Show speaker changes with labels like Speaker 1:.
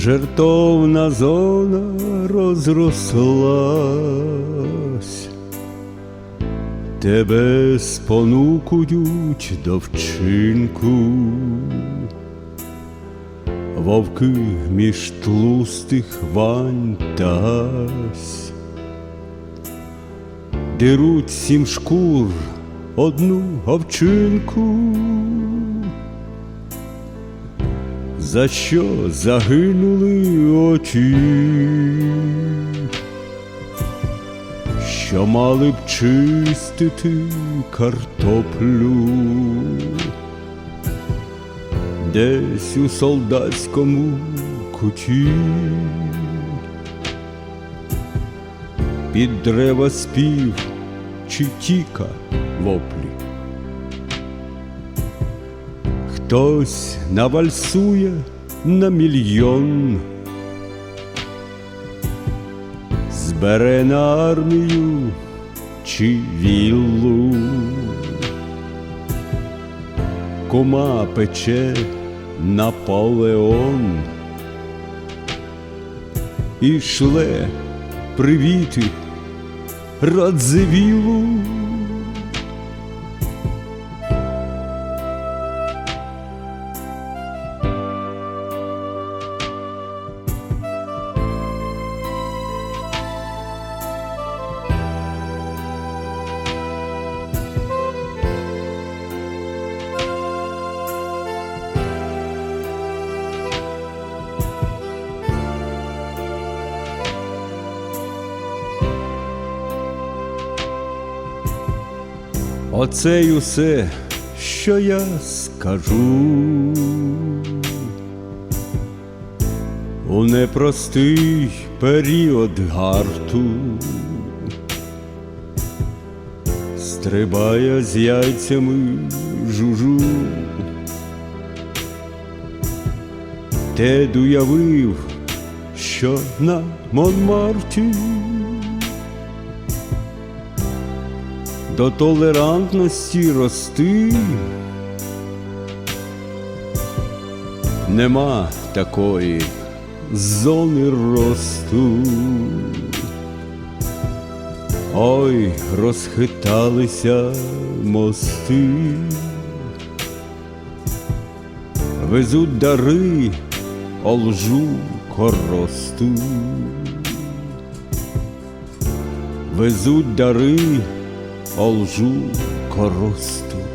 Speaker 1: жертовна зона розрослась, тебе спонукують до вчинку, вовки між тлустих вань та гась. Деруть сім шкур одну овчинку. За що загинули очі, що мали б чистити картоплю, десь у солдатському куті, під дерева спів чи тіка воплі. Хтось навальсує на мільйон, збере на армію чи віллу, кома пече Наполеон. І шле привіти Радзивілу. Оце й усе, що я скажу. У непростий період гарту стрибає з яйцями жужу. Тед уявив, що на Монмарті до толерантності рости. Нема такої зони росту. Ой, розхиталися мости, везуть дари, олжу коросту, везуть дари, олжу коросту.